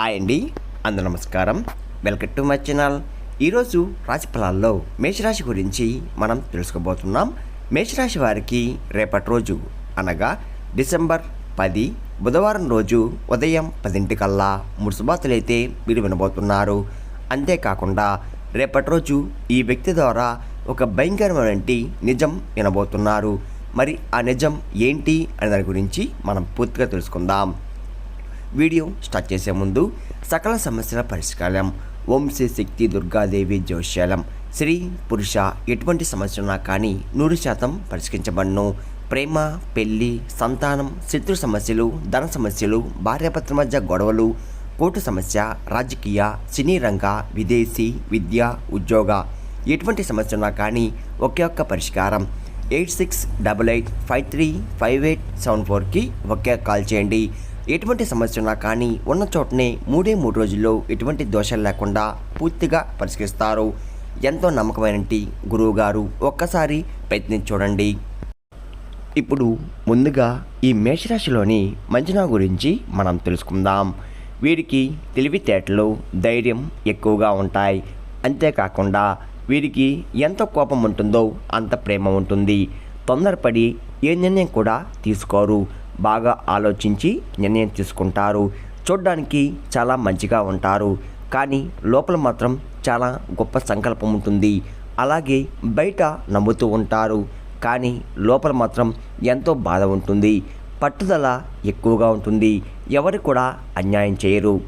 Hi అండి అందరూ నమస్కారం. వెల్కమ్ టు మై ఛానల్ ఈరోజు రాశి ఫలాల్లో మేషరాశి గురించి మనం తెలుసుకోబోతున్నాం. మేషరాశి వారికి రేపటి రోజు అనగా డిసెంబర్ పది బుధవారం రోజు ఉదయం పదింటికల్లా మూడు శుభార్తలైతే మీరు వినబోతున్నారు అంతేకాకుండా రేపటి రోజు ఈ వ్యక్తి ద్వారా ఒక భయంకరమైన నిజం వినబోతున్నారు. మరి ఆ నిజం ఏంటి అనే దాని గురించి మనం పూర్తిగా తెలుసుకుందాం. వీడియో స్టార్ట్ చేసే ముందు సకల సమస్యల పరిష్కారం. వంశీ శక్తి దుర్గాదేవి జోష్యాలం స్త్రీ పురుష ఎటువంటి సమస్య ఉన్నా కానీ నూరు శాతం పరిష్కరించబడను. ప్రేమ పెళ్ళి సంతానం శత్రు సమస్యలు ధన సమస్యలు భార్యాపత్ర మధ్య గొడవలు కోర్టు సమస్య రాజకీయ సినీ రంగ విదేశీ విద్య ఉద్యోగ ఎటువంటి సమస్య ఉన్నా కానీ ఒకే ఒక్క పరిష్కారం. Eight six double eight five three five eight seven ఫోర్కి ఒకే కాల్ చేయండి. ఎటువంటి సమస్య ఉన్నా కానీ ఉన్న చోటనే మూడే మూడు రోజుల్లో ఎటువంటి దోషాలు లేకుండా పూర్తిగా పరిష్కరిస్తారు. ఎంతో నమ్మకమైన గురువు గారు ఒక్కసారి ప్రయత్నించి చూడండి. ఇప్పుడు ముందుగా ఈ మేషరాశిలోని మంజనా గురించి మనం తెలుసుకుందాం. వీరికి తెలివితేటలు ధైర్యం ఎక్కువగా ఉంటాయి. అంతేకాకుండా వీరికి ఎంత కోపం ఉంటుందో అంత ప్రేమ ఉంటుంది. తొందరపడి ఏ నిర్ణయం కూడా తీసుకోరు. బాగా ఆలోచించి నిర్ణయం తీసుకుంటారు. చూడ్డానికి చాలా మంచిగా ఉంటారు. కానీ లోపల మాత్రం చాలా గొప్ప సంకల్పం ఉంటుంది. అలాగే బయట నమ్ముతూ ఉంటారు. కానీ లోపల మాత్రం ఎంతో బాధ ఉంటుంది. పట్టుదల ఎక్కువగా ఉంటుంది. ఎవరు కూడా అన్యాయం చేయరు.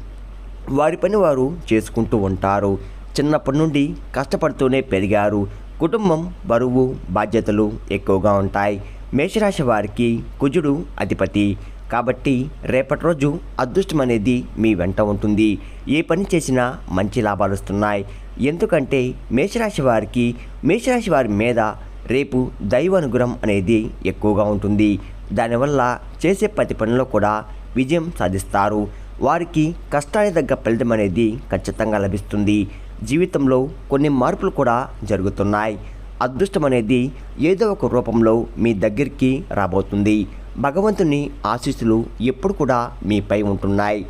వారి పని వారు చేసుకుంటూ ఉంటారు. చిన్నప్పటి నుండి కష్టపడుతూనే పెరిగారు. కుటుంబం బరువు బాధ్యతలు ఎక్కువగా ఉంటాయి. మేషరాశి వారికి కుజుడు అధిపతి. కాబట్టి రేపటి రోజు అదృష్టం అనేది మీ వెంట ఉంటుంది. ఏ పని చేసినా మంచి లాభాలు వస్తున్నాయి. ఎందుకంటే మేషరాశి వారికి మేషరాశి వారి మీద రేపు దైవ అనుగ్రహం అనేది ఎక్కువగా ఉంటుంది. దానివల్ల చేసే ప్రతి పనిలో కూడా విజయం సాధిస్తారు. వారికి కష్టానికి తగ్గ ఫలితం అనేది ఖచ్చితంగా లభిస్తుంది. జీవితంలో కొన్ని మార్పులు కూడా జరుగుతున్నాయి. అదృష్టం అనేది ఏదో ఒక రూపంలో మీ దగ్గరికి రాబోతుంది. భగవంతుని ఆశీస్సులు ఎప్పుడు కూడా మీపై ఉంటున్నాయి.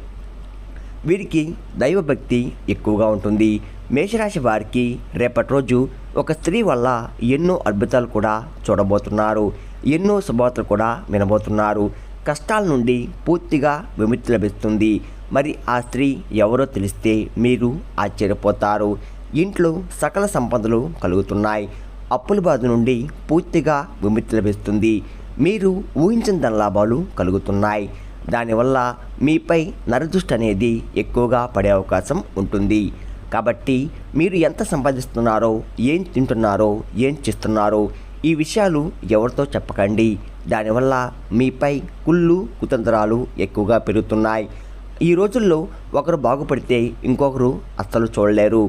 వీరికి దైవభక్తి ఎక్కువగా ఉంటుంది. మేషరాశి వారికి రేపటి రోజు ఒక స్త్రీ వల్ల ఎన్నో అద్భుతాలు కూడా చూడబోతున్నారు. ఎన్నో శుభవార్తలు కూడా వినబోతున్నారు. కష్టాల నుండి పూర్తిగా విముక్తి లభిస్తుంది. మరి ఆ స్త్రీ ఎవరో తెలిస్తే మీరు ఆశ్చర్యపోతారు. ఇంట్లో సకల సంపదలు కలుగుతున్నాయి. అప్పుల బాధ నుండి పూర్తిగా విముక్తి లభిస్తుంది మీరు ఊహించిన ధన లాభాలు కలుగుతున్నాయి. దానివల్ల మీపై నరదృష్టి అనేది ఎక్కువగా పడే అవకాశం ఉంటుంది. కాబట్టి మీరు ఎంత సంపాదిస్తున్నారో ఏం తింటున్నారో ఏం చేస్తున్నారో ఈ విషయాలు ఎవరితో చెప్పకండి. దానివల్ల మీపై కుళ్ళు కుతంత్రాలు ఎక్కువగా పెరుగుతున్నాయి. ఈ రోజుల్లో ఒకరు బాగుపడితే ఇంకొకరు అస్సలు చూడలేరు.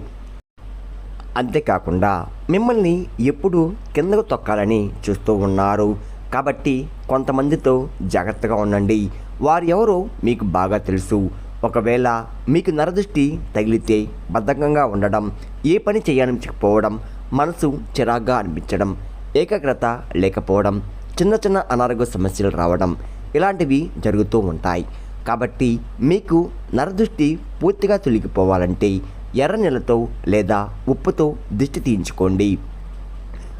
అంతేకాకుండా మిమ్మల్ని ఎప్పుడు కిందకు తొక్కాలని చూస్తూ ఉన్నారు. కాబట్టి కొంతమందితో జాగ్రత్తగా ఉండండి. వారు ఎవరో మీకు బాగా తెలుసు. ఒకవేళ మీకు నరదృష్టి తగిలితే బద్ధకంగా ఉండడం ఏ పని చేయాలనిపించకపోవడం మనసు చిరాగ్గా అనిపించడం ఏకాగ్రత లేకపోవడం చిన్న చిన్న అనారోగ్య సమస్యలు రావడం ఇలాంటివి జరుగుతూ ఉంటాయి. కాబట్టి మీకు నరదృష్టి పూర్తిగా తొలగిపోవాలంటే ఎర్ర నీళ్ళతో లేదా ఉప్పుతో దిష్టి తీయించుకోండి.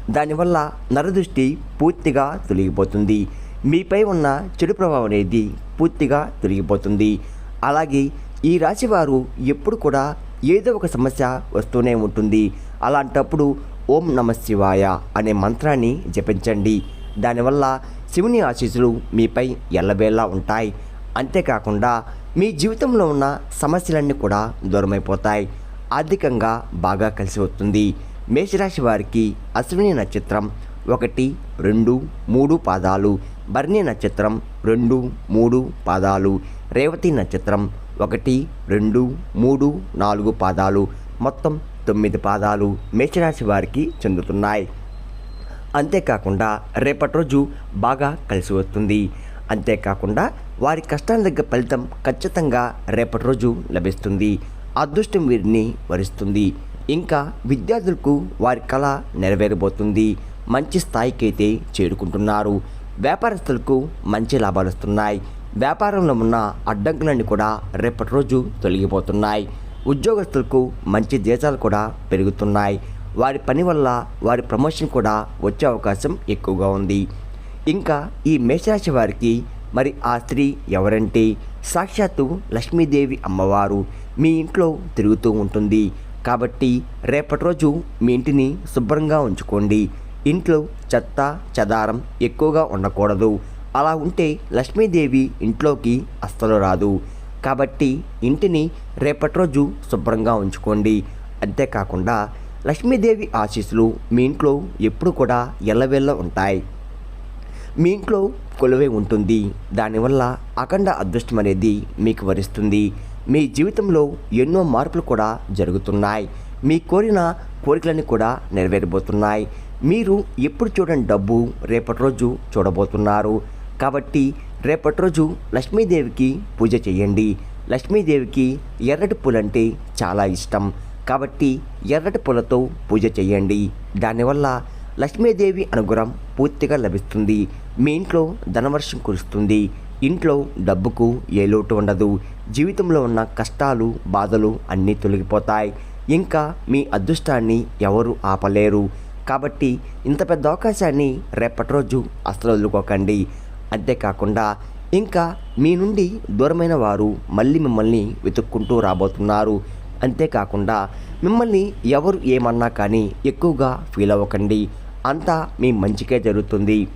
దానివల్ల నరదృష్టి పూర్తిగా తొలగిపోతుంది. మీపై ఉన్న చెడు ప్రభావం అనేది పూర్తిగా తొలగిపోతుంది. అలాగే ఈ రాశివారు ఎప్పుడు కూడా ఏదో ఒక సమస్య వస్తూనే ఉంటుంది. అలాంటప్పుడు ఓం నమ శివాయ అనే మంత్రాన్ని జపించండి. దానివల్ల శివుని ఆశీస్సులు మీపై ఎల్లవేళలా ఉంటాయి. అంతేకాకుండా మీ జీవితంలో ఉన్న సమస్యలన్నీ కూడా దూరమైపోతాయి. ఆర్థికంగా బాగా కలిసి వస్తుంది. మేషరాశి వారికి అశ్విని నక్షత్రం ఒకటి రెండు మూడు పాదాలు. భరణి నక్షత్రం రెండు మూడు పాదాలు. రేవతి నక్షత్రం ఒకటి రెండు మూడు నాలుగు పాదాలు. మొత్తం తొమ్మిది పాదాలు మేషరాశి వారికి చెందుతున్నాయి. అంతేకాకుండా రేపటి రోజు బాగా కలిసి వస్తుంది. అంతేకాకుండా వారి కష్టాల దగ్గర ఫలితం ఖచ్చితంగా రేపటి రోజు లభిస్తుంది. అదృష్టం వీరిని వరిస్తుంది. ఇంకా విద్యార్థులకు వారి కళ నెరవేరబోతుంది. మంచి స్థాయికి అయితే చేరుకుంటున్నారు. వ్యాపారస్తులకు మంచి లాభాలు వస్తున్నాయి. వ్యాపారంలో ఉన్న అడ్డంకులన్నీ కూడా రేపటి రోజు తొలగిపోతున్నాయి. ఉద్యోగస్తులకు మంచి దేశాలు కూడా పెరుగుతున్నాయి. వారి పని వల్ల వారి ప్రమోషన్ కూడా వచ్చే అవకాశం ఎక్కువగా ఉంది. ఇంకా ఈ మేషరాశి వారికి మరి ఆ స్త్రీ ఎవరంటే? సాక్షాత్తు లక్ష్మీదేవి అమ్మవారు. మీ ఇంట్లో తిరుగుతూ ఉంటుంది. కాబట్టి రేపటి రోజు మీ ఇంటిని శుభ్రంగా ఉంచుకోండి. ఇంట్లో చెత్త చెదారం ఎక్కువగా ఉండకూడదు. అలా ఉంటే లక్ష్మీదేవి ఇంట్లోకి అస్సలు రాదు. కాబట్టి ఇంటిని రేపటి రోజు శుభ్రంగా ఉంచుకోండి. అంతేకాకుండా లక్ష్మీదేవి ఆశీస్సులు మీ ఇంట్లో ఎప్పుడు కూడా ఎల్లవెల్ల ఉంటాయి. మీ ఇంట్లో కొలువై ఉంటుంది. దానివల్ల అఖండ అదృష్టం అనేది మీకు వరిస్తుంది. మీ జీవితంలో ఎన్నో మార్పులు కూడా జరుగుతున్నాయి. మీ కోరిన కోరికలన్నీ కూడా నెరవేరబోతున్నాయి. మీరు ఎప్పుడు చూడని డబ్బు రేపటి రోజు చూడబోతున్నారు. కాబట్టి రేపటి రోజు లక్ష్మీదేవికి పూజ చేయండి. లక్ష్మీదేవికి ఎర్రటి పూలంటే చాలా ఇష్టం. కాబట్టి ఎర్రటి పూలతో పూజ చేయండి. దానివల్ల లక్ష్మీదేవి అనుగ్రహం పూర్తిగా లభిస్తుంది. మీ ఇంట్లో ధనవర్షం కురుస్తుంది. ఇంట్లో డబ్బుకు ఏ లోటు ఉండదు. జీవితంలో ఉన్న కష్టాలు బాధలు అన్నీ తొలగిపోతాయి. ఇంకా మీ అదృష్టాన్ని ఎవరు ఆపలేరు. కాబట్టి ఇంత పెద్ద అవకాశాన్ని రేపటి రోజు అసలు వదులుకోకండి. అంతేకాకుండా ఇంకా మీ నుండి దూరమైన వారు మళ్ళీ మిమ్మల్ని వెతుక్కుంటూ రాబోతున్నారు. అంతేకాకుండా మిమ్మల్ని ఎవరు ఏమన్నా కానీ ఎక్కువగా ఫీల్ అవ్వకండి. అంతా మీ మంచికే జరుగుతుంది.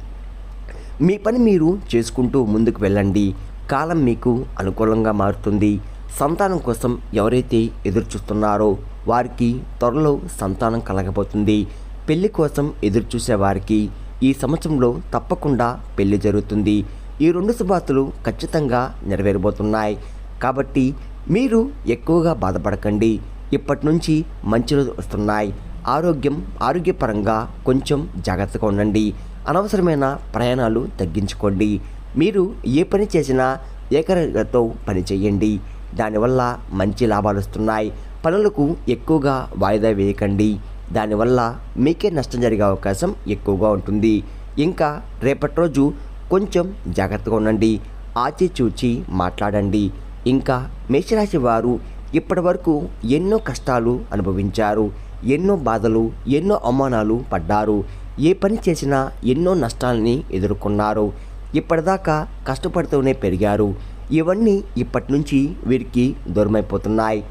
మీ పని మీరు చేసుకుంటూ ముందుకు వెళ్ళండి. కాలం మీకు అనుకూలంగా మారుతుంది. సంతానం కోసం ఎవరైతే ఎదురు చూస్తున్నారో వారికి త్వరలో సంతానం కలగబోతుంది. పెళ్ళి కోసం ఎదురు చూసే వారికి ఈ సంవత్సరంలో తప్పకుండా పెళ్ళి జరుగుతుంది. ఈ రెండు శుభార్తలు ఖచ్చితంగా నెరవేరబోతున్నాయి. కాబట్టి మీరు ఎక్కువగా బాధపడకండి. ఇప్పటి నుంచి మంచి రోజులు వస్తున్నాయి. ఆరోగ్యం ఆరోగ్యపరంగా కొంచెం జాగ్రత్తగా ఉండండి. అనవసరమైన ప్రయాణాలు తగ్గించుకోండి. మీరు ఏ పని చేసినా ఏకరగతో పని చేయండి. దానివల్ల మంచి లాభాలు వస్తున్నాయి. పనులకు ఎక్కువగా వాయిదా వేయకండి. దానివల్ల మీకే నష్టం జరిగే అవకాశం ఎక్కువగా ఉంటుంది. ఇంకా రేపటి రోజు కొంచెం జాగ్రత్తగా ఉండండి. ఆచిచూచి మాట్లాడండి. ఇంకా మేషరాశి వారు ఇప్పటి వరకు ఎన్నో కష్టాలు అనుభవించారు. ఎన్నో బాధలు ఎన్నో అవమానాలు పడ్డారు. ఏ పని చేసినా ఎన్నో నష్టాలని ఎదుర్కొన్నారు. ఇప్పటిదాకా కష్టపడుతూనే పెరిగారు. ఇవన్నీ ఇప్పటి నుంచి వీరికి దూరమైపోతున్నాయి.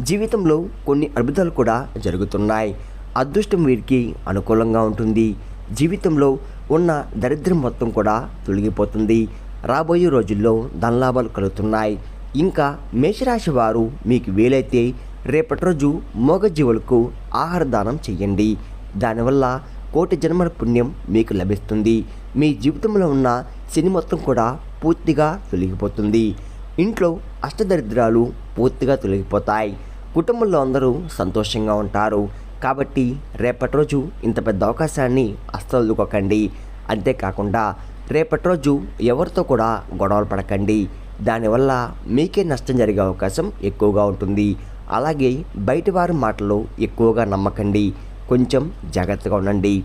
జీవితంలో కొన్ని అద్భుతాలు కూడా జరుగుతున్నాయి. అదృష్టం వీరికి అనుకూలంగా ఉంటుంది. జీవితంలో ఉన్న దరిద్రం మొత్తం కూడా తొలగిపోతుంది. రాబోయే రోజుల్లో ధనలాభాలు కలుగుతున్నాయి. ఇంకా మేషరాశి వారు మీకు వీలైతే రేపటి రోజు మూగజీవులకు ఆహార దానం చేయండి. దానివల్ల కోటి జన్మల పుణ్యం మీకు లభిస్తుంది. మీ జీవితంలో ఉన్న శని మొత్తం కూడా పూర్తిగా తొలగిపోతుంది. ఇంట్లో అష్టదరిద్రాలు పూర్తిగా తొలగిపోతాయి. కుటుంబంలో అందరూ సంతోషంగా ఉంటారు. కాబట్టి రేపటి రోజు ఇంత పెద్ద అవకాశాన్ని అస్సలు అంతేకాకుండా రేపటి రోజు ఎవరితో కూడా గొడవలు పడకండి. దానివల్ల మీకే నష్టం జరిగే అవకాశం ఎక్కువగా ఉంటుంది. అలాగే బయటి వారి మాటలు ఎక్కువగా నమ్మకండి. కొంచెం జాగ్రత్తగా ఉండండి.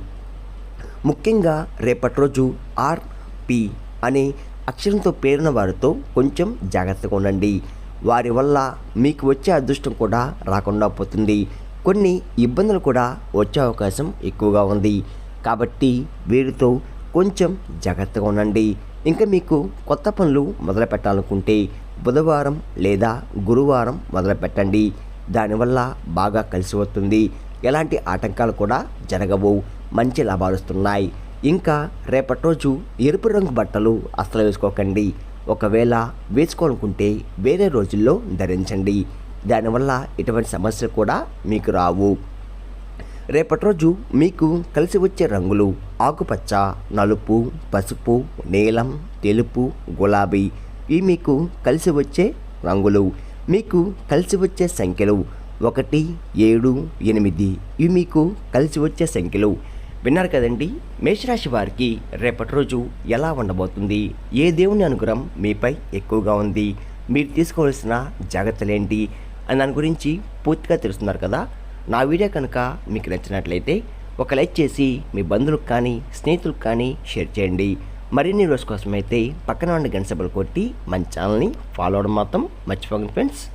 ముఖ్యంగా రేపటి రోజు ఆర్పి అనే అక్షరంతో పేరిన వారితో కొంచెం జాగ్రత్తగా ఉండండి. వారి వల్ల మీకు వచ్చే అదృష్టం కూడా రాకుండా పోతుంది. కొన్ని ఇబ్బందులు కూడా వచ్చే అవకాశం ఎక్కువగా ఉంది. కాబట్టి వీరితో కొంచెం జాగ్రత్తగా ఉండండి. ఇంకా మీకు కొత్త పనులు మొదలు పెట్టాలనుకుంటే బుధవారం లేదా గురువారం మొదలు పెట్టండి. దానివల్ల బాగా కలిసి వస్తుంది. ఎలాంటి ఆటంకాలు కూడా జరగవు మంచి లాభాలు వస్తున్నాయి. ఇంకా రేపటి రోజు ఎరుపు రంగు బట్టలు అస్సలు వేసుకోకండి. ఒకవేళ వేసుకోవాలనుకుంటే వేరే రోజుల్లో ధరించండి. దానివల్ల ఎటువంటి సమస్యలు కూడా మీకు రావు. రేపటి రోజు మీకు కలిసి వచ్చే రంగులు ఆకుపచ్చ నలుపు పసుపు నీలం తెలుపు గులాబీ. ఇవి మీకు కలిసి వచ్చే రంగులు. మీకు కలిసి వచ్చే సంఖ్యలు ఒకటి ఏడు ఎనిమిది ఇవి మీకు కలిసి వచ్చే సంఖ్యలు. విన్నారు కదండి? మేషరాశి వారికి రేపటి రోజు ఎలా ఉండబోతుంది? ఏ దేవుని అనుగ్రహం మీపై ఎక్కువగా ఉంది? మీరు తీసుకోవాల్సిన జాగ్రత్తలేంటి? అని దాని గురించి పూర్తిగా తెలుస్తున్నారు కదా? నా వీడియో కనుక మీకు నచ్చినట్లయితే ఒక లైక్ చేసి మీ బంధువులకు కానీ స్నేహితులకు కానీ షేర్ చేయండి. మరిన్ని రోజు కోసం అయితే పక్కన ఉన్న గంట సభలు కొట్టి మన ఛానల్ని ఫాలో అవడం మాత్రం మర్చిపోకండి ఫ్రెండ్స్.